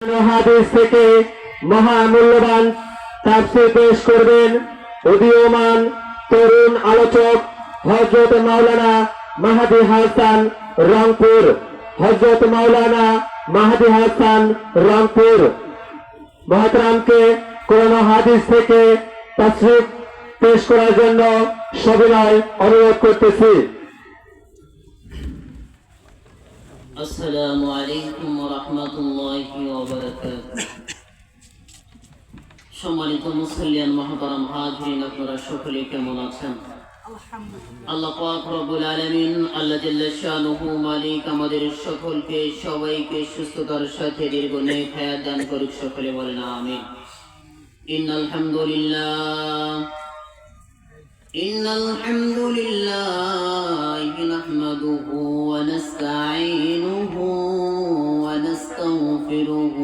হাদিস থেকে মহামূল্যবান তাফসীর পেশ করবেন উদীয়মান তরুণ আলোচক হযরত মাওলানা মাহাদি হাসান রংপুর। হযরত মাওলানা মাহাদি হাসান রংপুর। মহাতরামকে কোরআন হাদিস থেকে তাফসীর পেশ করার জন্য সবিনয় অনুরোধ করতেছি। আসসালামু আলাইকুম রহমতুল্লাহ সম্মানিত মুসলিয়ান মহাতারাম হাজরিন আপনারা সকলে কেমন আছেন? আল্লাহ পাক রব্বুল আলামিন আল্লাহ জাল্লা শানুহু মালিক আমাদের সকলকে সবাইকে সুস্থতার সাথে দীর্ঘ নেক হায়াত দান করুক সকলে বলেন আমিন। ইন্নাল হামদুলিল্লাহ। إن الحمد لله نحمده ونستعينه ونستغفره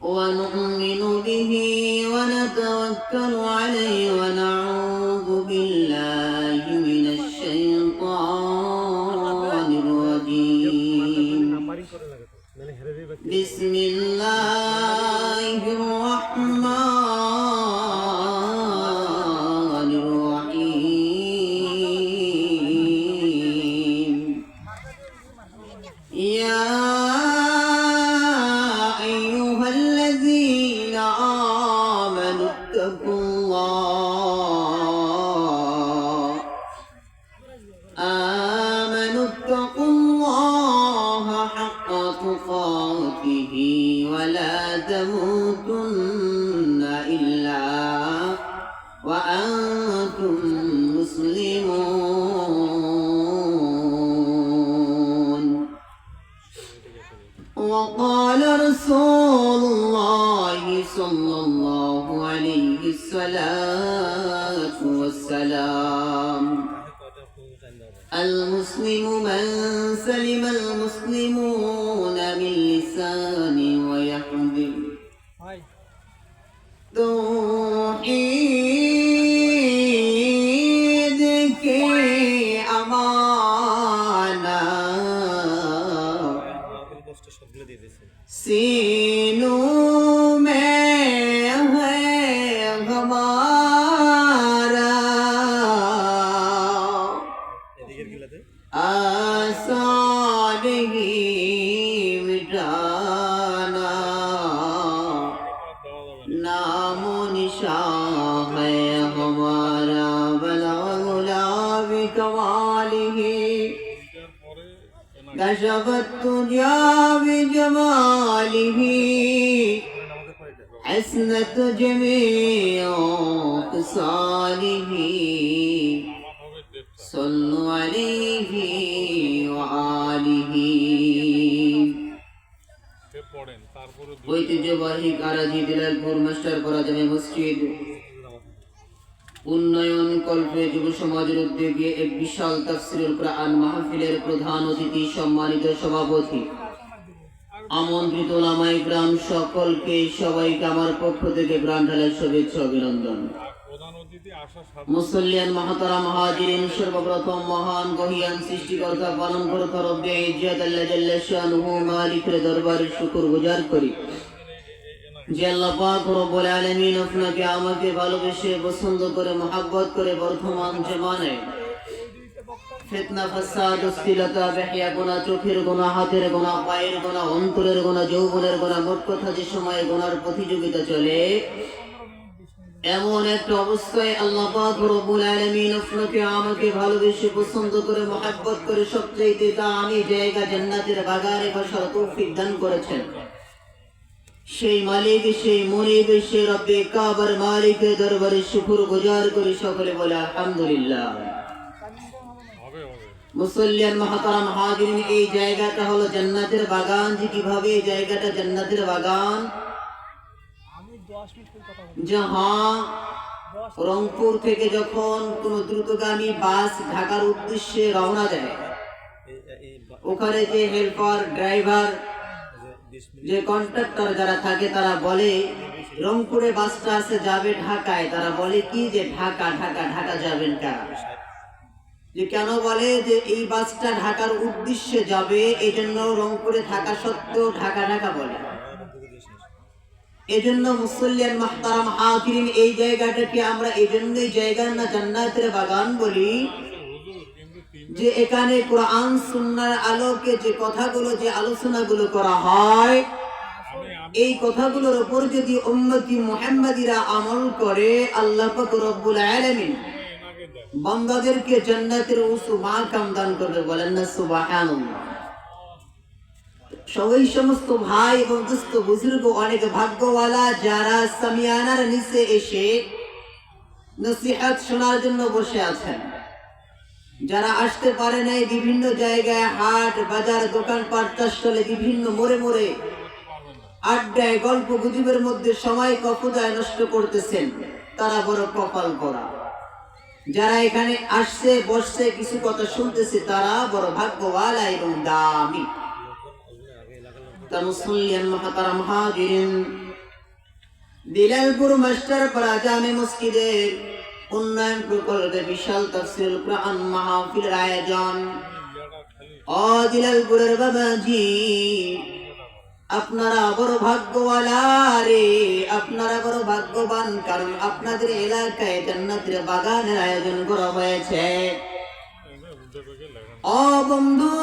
ونؤمن به ونتوكل عليه ونعوذ بالله من الشيطان الرجيم. بسم الله آمنوا اتقوا توحيد جميع خصاله صلوا عليه وآله ঐতিহ্যবাহী কারাজি দিলালপুর মাস্টার করা যাবে মসজিদ উন্নয়ন কল্পে যুব সমাজের উদ্যোগে এক বিশাল তাফসিরুল কোরআন মাহফিলের প্রধান অতিথি সম্মানিত সভাপতি আমন্ত্রিত ওলামাই গ্রাম সকলকে, সবাইকে আমার পক্ষ থেকে প্রাণ ঢালার শুভেচ্ছা অভিনন্দন। মহাজিরিন সর্বপ্রথম মহান গহিয়ান সৃষ্টিকর্তা পালন করতা ইজ্জত আল্লাহ জাল্লা শানুহু, মালিকের দরবারে গুজার করি। যে আল্লাহ পাক রব্বুল আলামিন আপনাকে আমাকে ভালোবেসে পছন্দ করে, মহাব্বত করে বর্তমান জমানায় ফাসাদ বেহিয়া গোনা, চোখের গোনা, হাতের গোনা, পায়ের গোনা, অন্তরের গোনা, যৌবনের গোনা, মোট কথা যে সময়ে গোনার প্রতিযোগিতা চলে, এমন একটা অবস্থায় আল্লাহ পাক রব্বুল আলামিন আপনাকে, আমাকে ভালোবেসে পছন্দ করে, মহাব্বত করে, সবচাইতে তা আমি জায়গা জান্নাতের বাগানে বসার তৌফিক দান করেছেন। সেই মালিক, সেই মনিব সেই রব্বে কাবার মালিকের দরবারে শুকুর গুজার করে সকলে বলে, আলহামদুলিল্লাহ। মুসল্লিয়ান মহাতারাম হাজিরিন, এই জায়গাটা হলো জান্নাতের বাগান। যে কীভাবে এই জায়গাটা জান্নাতের বাগান? যাহা রংপুর থেকে যখন কোন দ্রুতগামী বাস ঢাকার উদ্দেশ্যে রওনা দেয়, ওখানে যে হেল্পার, ড্রাইভার, যে কন্ট্রাক্টর যারা থাকে, তারা বলে, রংপুরে বাসটা আছে যাবে ঢাকায়। তারা বলে, কি যে ঢাকা ঢাকা ঢাকা যাবেন কারা? যে কেন বলে যে এই বাসটা ঢাকার উদ্দেশ্যে যাবে এই জন্য রংপুরে থাকা সত্ত্বেও ঢাকা ঢাকা বলে। এজন্য মুসল্লিয়ান মাহতারাম এই জায়গাটাকে আমরা এই জন্যই না জান্নাতের বাগান বলি যে এখানে কোরআন, সুন্নার আলোকে যে কথাগুলো, যে আলোচনাগুলো করা হয়, এই কথাগুলোর উপর যদি উম্মতি মুহাম্মাদিরা আমল করে, আল্লাহ রব্বুল আলামিন বান্দাদেরকে জান্নাতের উঁচু মাকাম দান করবে বলেন না, সুবহানাল্লাহ। সবাই সমস্ত ভাই এবং দুস্থ বুজুর্গ অনেক ভাগ্যওয়ালা যারা সামিয়ানার নিচে এসে নসিহত শোনার জন্য বসে আছেন। যারা আসতে পারে নাই বিভিন্ন জায়গায়, হাট, বাজার দোকান পাটস্থলে বিভিন্ন মোড়ে মোড়ে আড্ডায় গল্প গুজবের মধ্যে সময় কফুদায় নষ্ট করতেছেন। তারা বড় কপাল করা। যারা এখানে আসছে, বসছে, কিছু কথা শুনতেছে, তারা বড় ভাগ্যওয়ালা এবং দামি। দিলালপুর মাস্টার উন্নয়ন বিশাল আয়োজন। ও দিলালপুরের বাবাজি আপনারা বড় ভাগ্যওয়ালা রে আপনারা বড় ভাগ্যবান, কারণ আপনাদের এলাকায় জান্নাতের বাগানের আয়োজন করা হয়েছে। ও বন্ধু,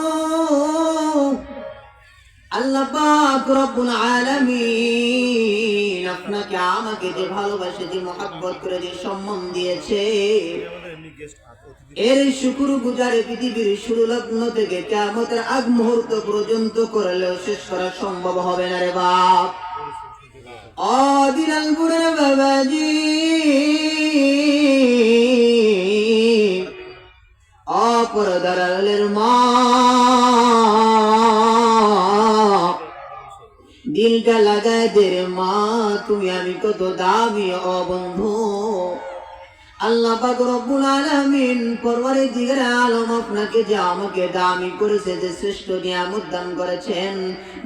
আল্লাহ পাক রব্বুল আলামিন আপনাকে আমাকে যে ভালোবাসে, যে মহাব্বত করে, যে সম্মান দিয়েছে এর শুকুর গুজারে পৃথিবীর শুরু লগ্ন থেকে কেমতের আগ মুহূর্ত পর্যন্ত করলেও শেষ করা সম্ভব হবে না রে বাপ। অদিনালপুরের বাবাজি। অপরদারালের মা। দিলটা লাগায় দে মা, তুমি আমি কত দাবি ও বন্ধু আল্লাহ পাক রব্বুল আলামিন পরওয়ারে দিগের আলম আপনাকে যে আমাকে দামি করেছে, যে শ্রেষ্ঠ নিয়ামত দান করেছেন,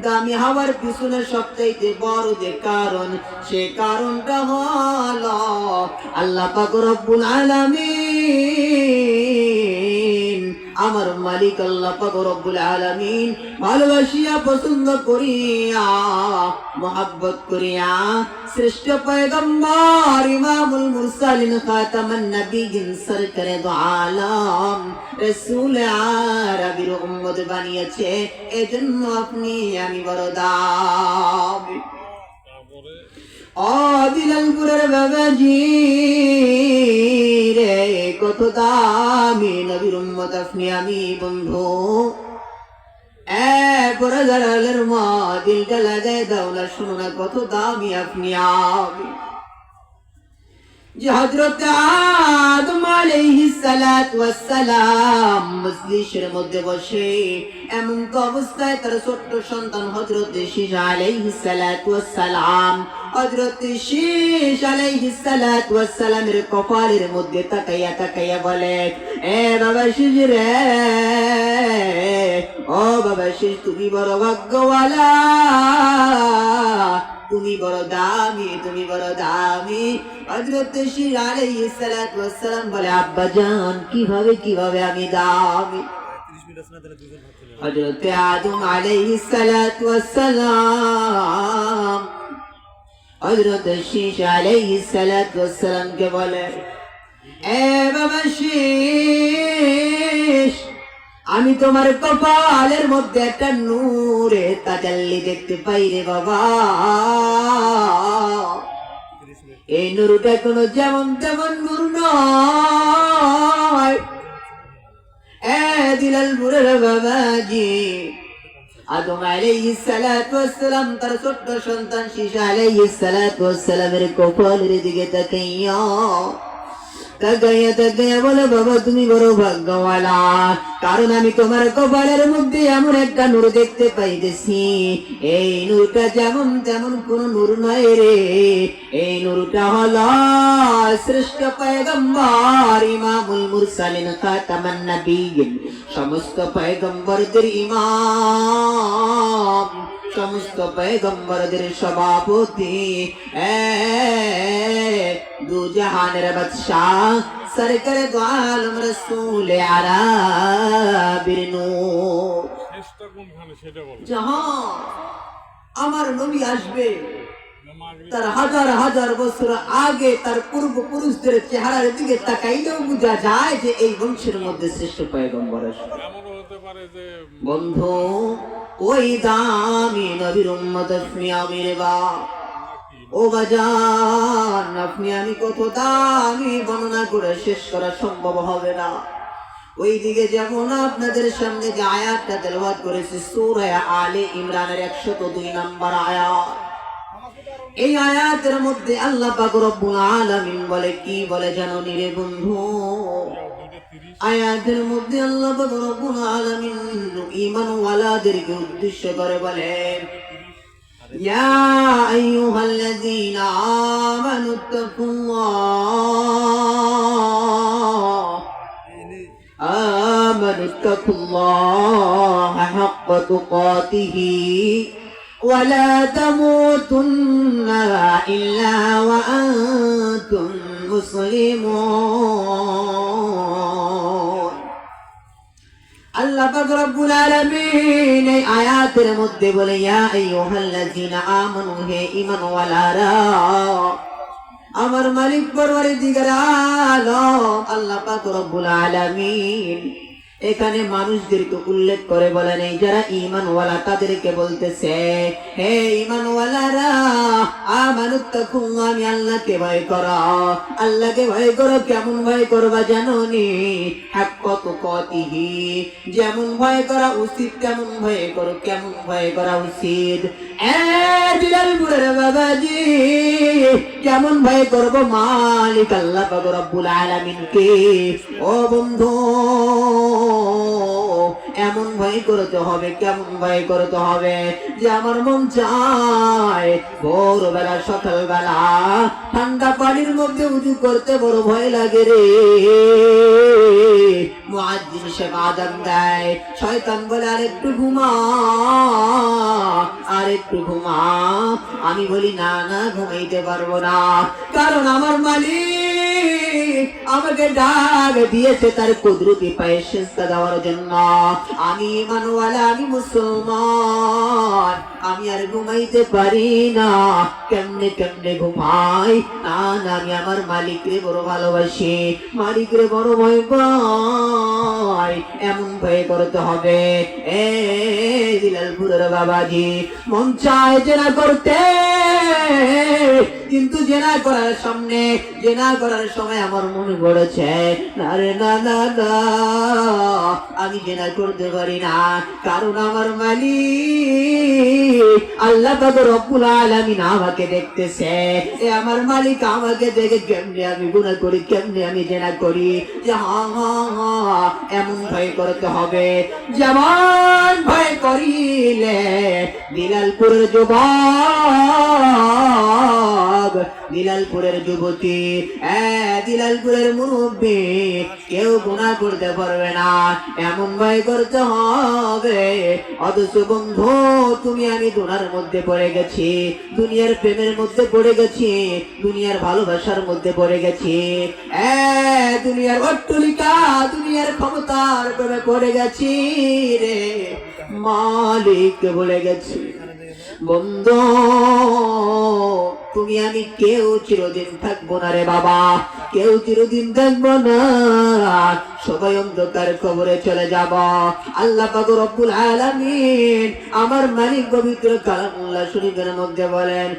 দামি হওয়ার পিছনে সবচাইতে বড় যে কারণ, সে কারণটা হল আল্লাহ পাক রব্বুল আলামিন। আমার মালিক আল্লাহ রব্বুল আলামিন ভালোবাসিয়া, পছন্দ করিয়া, মোহাব্বত করিয়া শ্রেষ্ঠ পয়গম্বর ইমামুল মুরসালিন খাতামান নবীন সরকারে দো আলম রাসূল আরবির উম্মত বানিয়েছে। এজন্য আপনি আমি বড় দাবি। অদিলালপুরের বাবাজি রে কত দামি নবীর উম্মত আপনি আমি, বন্ধু। এরপরে দাঁড়ালের মা, দিলটা লাগাই দাও না, শোনো না, কত দামি আপনি আমি। যে হজরত আদম আলাইহিস সালাত ওয়াস সালাম মজলিসের মধ্যে বসে এমন অবস্থায় তার ছোট্ট সন্তান হজরত শীষ আলাইহিস সালাত ওয়াস সালাম হজরত শীষ আলাইহিস সালাত ওয়াস সালামের কপালের মধ্যে তাকাইয়া তাকাইয়া বলে, এ বাবা শীষ রে, ও বাবা শীষ তুমি বড় ভাগ্যওয়ালা। তুমি বড় দামি তুমি বড় দামি। হযরত শির আলাইহিস সালাতু ওয়াস সালাম বলে আব্বা জান কীভাবে কীভাবে আমি দামি? হযরত আদম আলাইহিস সালাতু ওয়াস সালাম হযরত শীশ আলাইহিস সালাতু ওয়াস সালাম কে বলে এ বাবা শীশ আমি তোমার কপালের মধ্যে একটা নূরে তাজাল্লি দেখতে পাই রে বাবা। এই নুরুটা কোনো যেমন তেমন নূর নয়। এ দিলাল মুরের বাবাজি, আদম আলাইহিস সালাতু ওয়াসসালাম, তার ছোট্ট সন্তান শীশা আলাইহিস সালাতু ওয়াসসালামের কপালের দিকে তাকাইয়া কারণ আমি তোমার কপালের মধ্যে এমন একটা নূর দেখতে পাইতেছি। এই নূরটা যেমন তেমন কোন নূর নয় রে। এই নূরটা হলো শ্রেষ্ঠ ইমামুল মুরসালিন সমস্ত পয়গম্বরদের ইমাম। সমস্ত পয়গম্বরদের সভাপতি। দু জাহানের বাদশাহ সরকার আলম রসুল আরাবির নূর। আমার নবী আসবে তার হাজার হাজার বছর আগে তার পূর্বপুরুষদের চেহারার দিকে তাকাইলেও বোঝা যায় যে এই বংশের মধ্যে শ্রেষ্ঠ পয়গম্বর আসবে। বন্ধু ওই দামি নবীর উম্মত আপনি আমি রে বা ও বাজান আপনি আমি কত দামি বর্ণনা করে শেষ করা সম্ভব হবে না। ওই দিকে যেমন আপনাদের সামনে যে আয়াতটা তেলাওয়াত করেছি সূরা আলে ইমরানের 102 নম্বর আয়াত। এই আয়াতের মধ্যে আল্লাহ পাক রব্বুল আলামিন বলে কি বলে জানো নি রে বন্ধু? আয়াতের মধ্যে আল্লাহ পাক রব্বুল আলামিন ঈমান ওয়ালাদেরকে উদ্দেশ্য করে বলেন ইয়া আইয়ুহাল্লাযীনা আমানু তাকুল্লাহ آمنوا اتقوا الله حق تقاته ولا تموتن إلا وأنتم مسلمون আল্লাহ পাক রব্বুল আলামিন এই আয়াতের মধ্যে বলে, ইয়া আইয়ুহাল্লাযীনা আমানু, হে ঈমানওয়ালারা, আমার মালিক পরওয়ারি দিগার আলম, আল্লাহ পাক রব্বুল আলামিন এখানে মানুষদেরকে উল্লেখ করে বলেন, এই যারা ইমানওয়ালা তাদেরকে বলতেছে, হে ইমানওয়ালারা আমানুত তাকুম আমি আল্লাহকে ভয় করো। আল্লাহকে ভয় করো, কেমন ভয় করবা জানো নি কত কতিহি যেমন ভয় করা উচিত, তেমন ভয় করো, কেমন ভয় করা উচিত। বাবাজি, কেমন ভয় করব মালিক আল্লাহ রব্বুল আলামিনকে। ও বন্ধু এমন ভয় করতে হবে, কেমন ভয় করতে হবে যে আমার মন চায় ভোরবেলা, সকালবেলা ঠান্ডা পানির মধ্যে উঁচু করতে বড় ভয় লাগে রে। আদান দেয়, শয়তান বলে আর একটু ঘুমা ঘুমা। আমি বলি, না না, ঘুমাইতে পারব না। কারণ আমার মালিক আমাকে ডাক দিয়েছে তার কুদরতি পায়ে সেজদা দেওয়ার জন্য। আমি মানুয়ালা আমি মুসলমান। আমি আর ঘুমাইতে পারি না। কেমনে কেমনে ঘুমাই? না আমি আমার মালিক রে বড় ভালোবাসি। মালিক রে বড় ভয় পাই। এমন ভয় করতে হবে। এ বিলালপুরের বাবাজি, মন চায় জেনা করতে। কিন্তু জেনা করার সামনে, জেনা করার সময় আমার মনে পড়েছে না না না না। আমি জেনা করতে পারি না। কারণ আমার মালিক আল্লাহ পাক রব্বুল আলামিন আমাকে দেখতেছে। এ আমার মালিক আমাকে দেখে কেমনে আমি গুনাহ করি, কেমনে আমি জেনা করি? যে, হা হা হা, এমন ভয় করতে হবে। যেমন ভয় করিলে বিলালপুরের যুবক বিলালপুরের যুবতী। এ বিলালপুরের মুরব্বী, কেউ গুণা করতে পারবে না। এমন ভয় করতে হবে। অথচ বন্ধু, তুমি আমি দুনার মধ্যে পড়ে গেছি। দুনিয়ার প্রেমের মধ্যে পড়ে গেছি। দুনিয়ার ভালোবাসার মধ্যে পড়ে গেছি। দুনিয়ার অট্টলিকা, দুনিয়ার ক্ষমতার প্রেমে পড়ে গেছি রে। মালিক বলে গেছি। বন্ধু, তুমি আমি কেউ চিরদিন থাকব না রে বাবা। কেউ চিরদিন থাকব না। সবাই অন্ধকার কবরে চলে যাব। আল্লাহ পাক রব্বুল আলামিন আমার মালিক পবিত্র কালামুল্লাহ শরীফের মধ্যে বলেন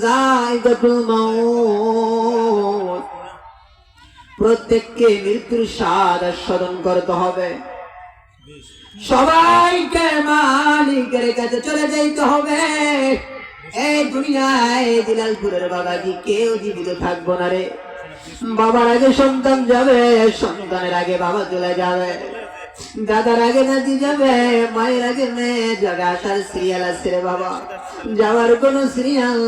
যায়িকাতুল মাউত। প্রত্যেককে মৃত্যুর স্বাদ আস্বাদন করতে হবে। সবাইকে মালিকের কাছে চলে যাইতে হবে। এই দুনিয়ায় দিলালপুরের বাবাজি কেউ জীবিত থাকব না রে। বাবার আগে সন্তান যাবে, সন্তানের আগে বাবা চলে যাবে। দাদার আগে নাতি যাবে, মায়ের আগে মেয়ে যাবে, আসার সিরিয়াল আছে রে বাবা। যাওয়ার কোনো সিরিয়াল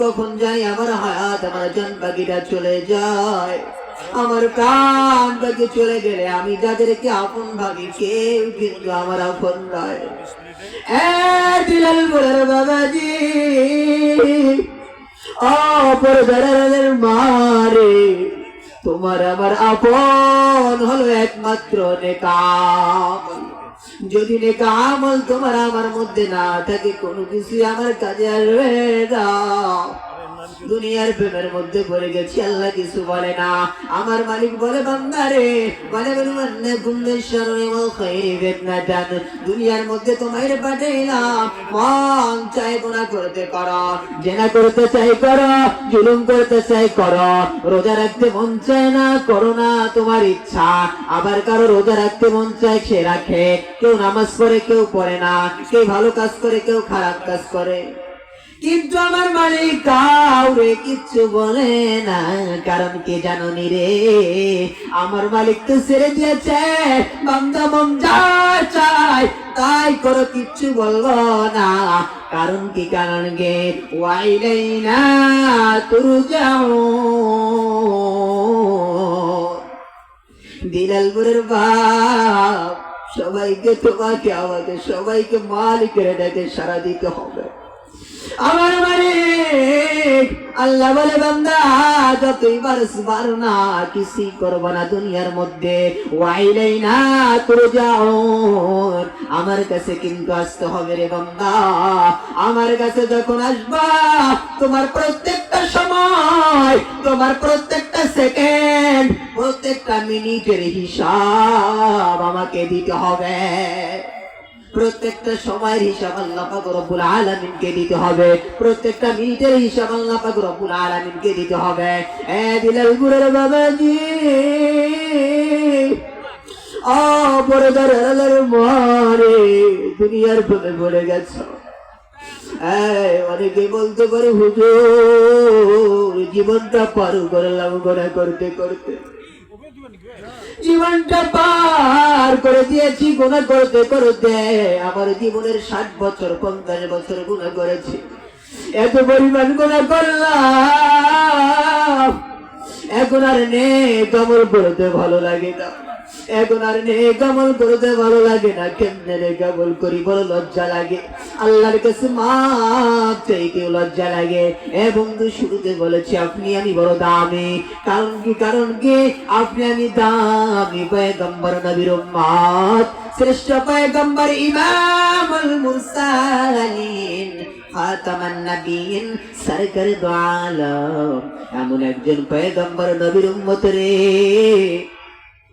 কখন যাই আমার হায়াত আমার জান পাখিটা চলে যায়। আমার প্রাণ পাখি চলে গেলে আমি যাদেরকে আপন ভাবি কেউ কিন্তু আমার আপন নয়। বলার বাবাজি অপরদারের মারে তোমার আমার আপন হলো একমাত্র নেকামল যদি নেকামল তোমার আমার মধ্যে না থাকে, কোনো কিছু আমার কাজে আসবে না। দুনিয়ার প্রেমের মধ্যে পড়ে গেছি, আল্লাহ কিছু বলে না। আমার মালিক বলে, বান্দারে, বলে বলে মানে জান দুনিয়ার মধ্যে তোমার পাঠাইলাম, মন চাই গুণা করতে করো জেনা করতে চাই করো, জুলুম করতে চাই করো। রোজা রাখতে মন চায় না, করো না তোমার ইচ্ছা। আবার কারও রোজা রাখতে মন চায়, সে রাখে। কেউ নামাজ পড়ে, কেউ পড়ে না। কেউ ভালো কাজ করে, কেউ খারাপ কাজ করে। কিন্তু আমার মালিক কাউরে কিচ্ছু বলে না। কারণ কে জানো নি রে? আমার মালিক তো ছেড়ে দিয়েছে। বান্দা মন যা তাই করো কিচ্ছু বলব না। কারণ কি কারণ গে? ওয়াইলাই না, তুরু যাও দিলালপুরের বাপ, সবাইকে তোমাকে আমাকে সবাইকে মালিকের ডেকে সারা দিতে হবে। আমার মালিক আল্লাহ বলে, বান্দা, যতই বারস বার না কিছুই করব না দুনিয়ার মধ্যে। না যাও আমার কাছে কিন্তু আসতে হবে রে বান্দা। আমার কাছে যখন আসবা, তোমার প্রত্যেকটা সময়, তোমার প্রত্যেকটা সেকেন্ড, প্রত্যেকটা মিনিটের হিসাব আমাকে দিতে হবে। প্রত্যেকটা সময়ের হিসাব আল্লাহ পাক রব্বুল আলামিনকে দিতে হবে। প্রত্যেকটা মিনিটের হিসাব আল্লাহ পাক রব্বুল আলামিনকে দিতে হবে। এ দিলাল গুরের বাবাজি। ও পরদার আলার মরে, দুনিয়ার প্রেমে পড়ে গেছ। জীবনটা পার করলাম গোনা করতে করতে। জীবনটা পার করে দিয়েছি, গুণা করতে করতে। আমার জীবনের ষাট বছর, পঞ্চাশ বছর গুণা করেছি। এত পরিমাণ গুণা করলাম। এখন আর নেই তোমার বলতে ভালো লাগে না। এখন আর নে কমল করতে ভালো লাগে না। কেমনে রে কমল করি? বড় লজ্জা লাগে। আল্লাহর কাছে মাপ চাইতেও লজ্জা লাগে। এ বন্ধু, শুরুতে বলেছি আপনি আমি বড় দামি। কারণ কি? কারণ কি? আপনি আমি দামি পয়গম্বর নবীর উম্মত। শ্রেষ্ঠ পয়গম্বর ইমামুল মুরসালিন, খাতামান নবীন সরকার দো আলম। এমন একজন পয়গম্বর নবীর উম্মত রে।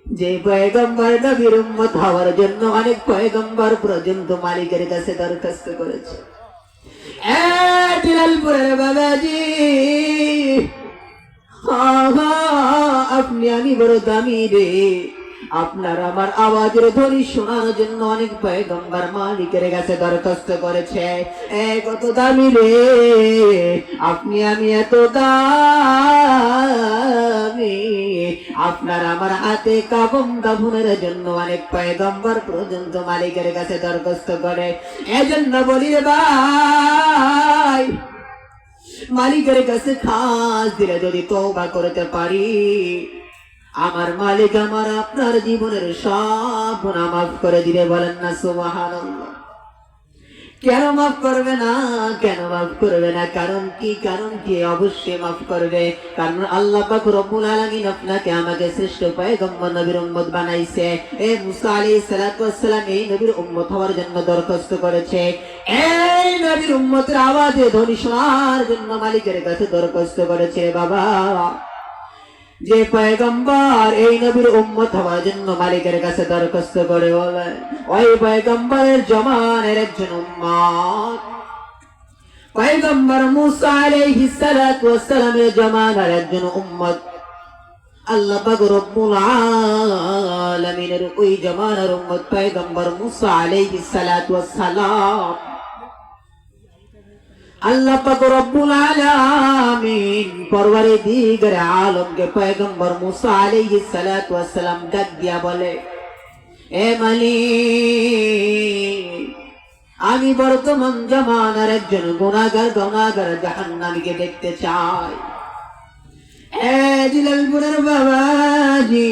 যে পয়গম্বর নবীর উম্মত হওয়ার জন্য অনেক পয়গম্বর পর্যন্ত মালিকের কাছে দরখাস্ত করেছে। এ দিলালপুরের বাবাজি আপনি আমি বড় দামি রে। আপনার আমার আওয়াজের ধ্বনি শোনার জন্য অনেক পয়গম্বর মালিকের কাছে দরখাস্ত করেছে। কত দামি রে। আপনি আমি এত দামি। আপনার আমার হাতে কাবম দাফনের জন্য অনেক পয়গম্বর পর্যন্ত মালিকের কাছে দরখাস্ত করে। এজন্য বলি ভাই, মালিকের কাছে খাস দিলে যদি তওবা করতে পারি। আমার মালিক আমার আপনার জীবনের সব গুনাহ মাফ করে দিলে বলেন না, সুবহানাল্লাহ। কেন মাফ করবে না? কেন মাফ করবে না? কারণ কি? কারণ কি? অবশ্যই মাফ করবে। কারণ আল্লাহ পাক রব্বুল আলামিন আপনাকে আমাকে শ্রেষ্ঠ পয়গম্বর নবীর উম্মত বানাইছে। এ মুসা আলাইহিস সালাতু ওয়াসসালাম এই নবীর উম্মত হওয়ার জন্য দরখাস্ত করেছে। এই নবীর উম্মতের আওয়াজে ধ্বনি শোনার জন্য মালিকের কাছে দরখাস্ত করেছে, বাবা। যে পয়গম্বর, এই নবীর উম্মত হওয়ার জন্য মালিকের কাছে দরখাস্ত করে বলে, ওই পয়গম্বরের জমানের একজন উম্মত। পয়গম্বর মুসা আলাইহিস সালাতু ওয়াসসালামের জমানার একজন উম্মত। আল্লাহ পাক রব্বুল আলামিনের ওই জমানার উম্মত পয়গম্বর মুসা আলাইহিস সালাতু ওয়াসসালাম। আল্লাহ পাক রব্বুল আলামিন পরওয়ারে দিগর আলমকে পয়গম্বর মুসা আলাইহিস সালাতু ওয়াসসালাম ডাক দিয়া বলে, এ মালিক, আমি বর্তমান জামানার একজন গুনাহগার গুনাহগার জাহান্নামীকে দেখতে চাই। এ জিলালপুরের বাবাজি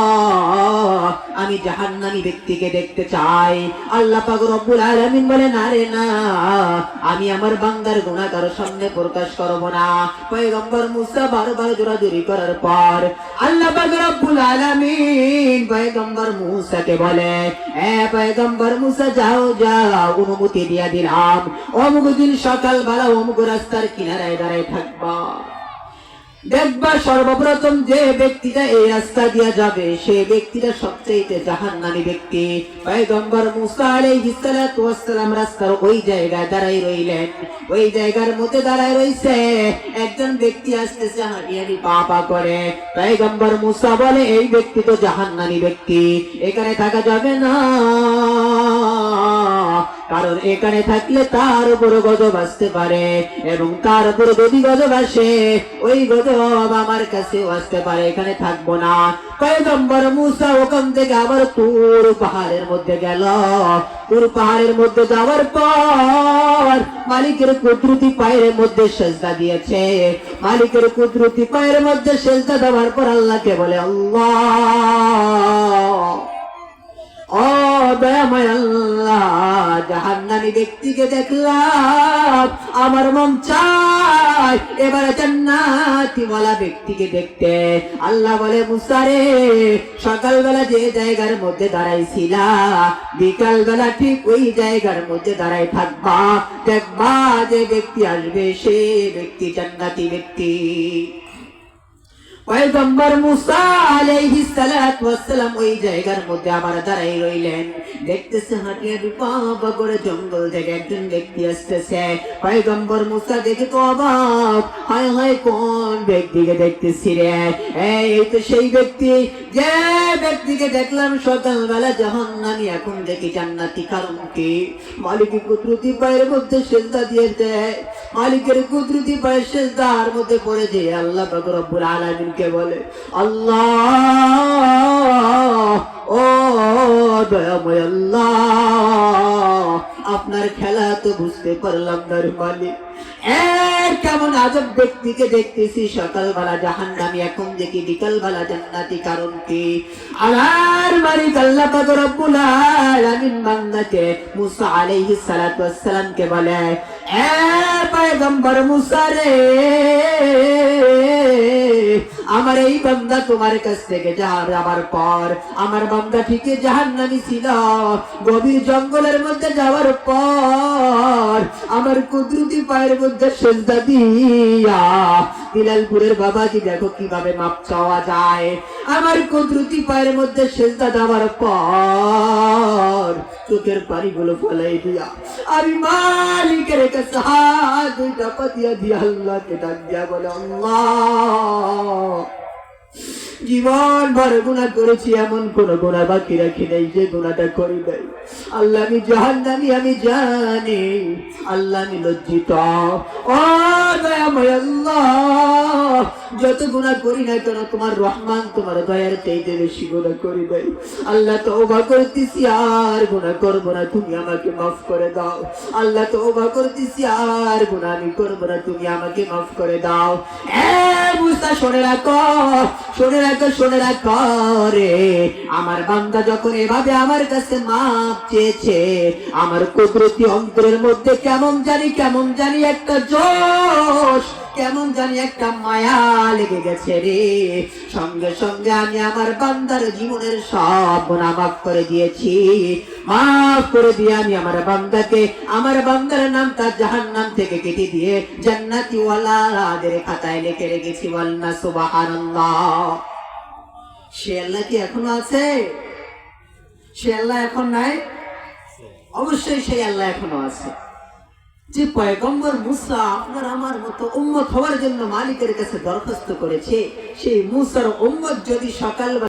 আমি জাহান্নামী ব্যক্তিকে দেখতে চাই। আল্লাহ পাক আলামিন বলে, না রে, না, আমি আমার বান্দার গুনাহগার সামনে প্রকাশ করব না। পয়গম্বর মুসা বারবার জোরাজুরি করার পর আল্লাহ পাক রব্বুল আলামিন পয়গম্বর মুসাকে বলে, এ পয়গম্বর মুসা, যাও যাও, অনুমতি দিয়া দিলাম। অমুক দিন সকাল বেলা অমুক রাস্তার কিনারায় দাঁড়ায় থাকবা। দেখবা সর্বপ্রথম যে ব্যক্তিটা এই রাস্তা দিয়া যাবে, সে ব্যক্তিটা সবচেয়ে জাহান্নামী ব্যক্তি। পয়গম্বর মুসা আলাইহিস সালাতু রাস্তার ওই জায়গায় দাঁড়াই রইলেন। ওই জায়গার মধ্যে দাঁড়াই রইছে একজন ব্যক্তি আসতেছে হাঁটি হাঁটি পা পা করে। পয়গম্বর মুসা বলে, এই ব্যক্তি তো জাহান্নামী ব্যক্তি, এখানে থাকা যাবে না। কারণ এখানে থাকলে তার উপর গজব আসতে পারে এবং তার উপর যদি গজব আসে, ওই গজব আমার কাছে আসতে পারে, এখানে থাকব না। পয়গম্বর মুসা ওখান থেকে আবার তুর পাহাড়ের মধ্যে গেল। তুর পাহাড়ের মধ্যে যাওয়ার পর মালিকের কুদরতি পায়ের মধ্যে সেজদা দিয়েছে। মালিকের কুদরতি পায়ের মধ্যে সেজদা দেওয়ার পর আল্লাহকে বলে, আল্লাহ! ও দয়াময় আল্লাহ জাহান্নামী ব্যক্তিকে দেখলাম। আমার মন চায় এবারে জান্নাতি ওয়ালা ব্যক্তিকে দেখতে। আল্লাহ বলে মুসারে সকালবেলা যে জায়গার মধ্যে দাঁড়াইছিলা বিকাল বেলা ঠিক ওই জায়গার মধ্যে দাঁড়াই থাকবা, দেখবা যে ব্যক্তি আসবে, সে ব্যক্তি জান্নাতি ব্যক্তি। পয়গম্বর মুসা আলাইহিস সালাতু ওয়াস সালাম ওই জায়গার মধ্যে আবার দাঁড়াই রইলেন। দেখতেছে হাঁটিয়ে পা করে জঙ্গল থেকে একজন ব্যক্তি আসতেছে। পয়গম্বর মুসা দেখে তো অবাক, হায় হায় কোন ব্যক্তিকে দেখতেছি রে? এই তো সেই ব্যক্তি। যে ব্যক্তিকে দেখলাম সকালবেলা জাহান্নামী, এখন দেখি জান্নাতি কারণ কি? মালিকের কুদরতি পায়ের মধ্যে সেজদা দিয়ে দেয়। মালিকের কুদরতি পায়ের সেজদার মধ্যে পড়ে যে আল্লাহ রব্বুল আলামিনকে বলে? আল্লাহ, ও আল্লাহ, আপনার খেলা তো বুঝতে পারলাম না রে মালিক। এর কেমন আজব ব্যক্তিকে দেখতেছি সকালবেলা জাহান্নামি, এখন দেখি বিকালবেলা জান্নাতি, কারণ কি? আমার মালিক আল্লাহ পাক রব্বুল আলামিন বান্দাকে মুসা আলাইহিস সালাতু ওয়াস সালামকে বলে পয়গম্বর মুসা রে আমার এই বান্দা তোমার কাছ থেকে যার যাওয়ার পর, আমার বান্দা ঠিক জাহান্নামি ছিল, গভীর জঙ্গলের মধ্যে যাওয়ার পর, আমার কুদরতি পায়ের মধ্যে সেজদা দিয়া বিলালপুরের বাবাজি দেখো কীভাবে মাপ চাওয়া যায়। আমার কুদরতি পায়ের মধ্যে সেজদা দেওয়ার পর, চোখের পানিগুলো ফলাই দিয়া আমি মালিকের কাছে হাত দুইটা পাতিয়া দিয়া আল্লাহকে ডাক দিয়া বলে আল্লাহ। জীবন ভর গুণা করেছি, এমন কোন গুণা বাকি রাখি নাই যে গুণাটা করি নাই আল্লাহ আমি জাহান্নামি, আমি জানি আল্লাহ আমি লজ্জিত। ও দয়াময় আল্লাহ, যত গুণা করি না কেন তোমার রহমান তোমার দয়ার চাইতে বেশি গুণা করি নাই আল্লাহ তো ওবা করতেছি, আর গুণা করব না, তুমি আমাকে মাফ করে দাও। আল্লাহ তো ওবা করতেছি, আর গুণা আমি করব না, তুমি আমাকে মাফ করে দাও। এ মুসা, শোনে রাখো, শুনে শুনে রাখো রে আমার বান্দা যখন এভাবে আমার কাছে মাপ চেয়েছে, আমার কুদরতি অন্তরের মধ্যে কেমন জানি কেমন জানি একটা জোশ, কেমন জানি একটা মায়া লেগে গেছে রে। সঙ্গে সঙ্গে আমি আমার বান্দার জীবনের সব গুনাহ মাফ করে দিয়েছি। মাফ করে দিয়ে আমি আমার বান্দাকে, আমার বান্দার নাম তার জাহান নাম থেকে কেটে দিয়ে জান্নাতি ওয়ালাদের খাতায় লিখে রেখেছি। ওয়াল্লা সুবহানাল্লাহ। সে কি এখনও আছে? সে এখন নাই? অবশ্যই সেই আল্লাহ এখনও আছে। যে পয়গম্বর মুসা আপনার আমার মতো উম্মত হওয়ার জন্য মালিকের কাছে দরখাস্ত করেছে, সেই মুসার উম্মত যদি সকাল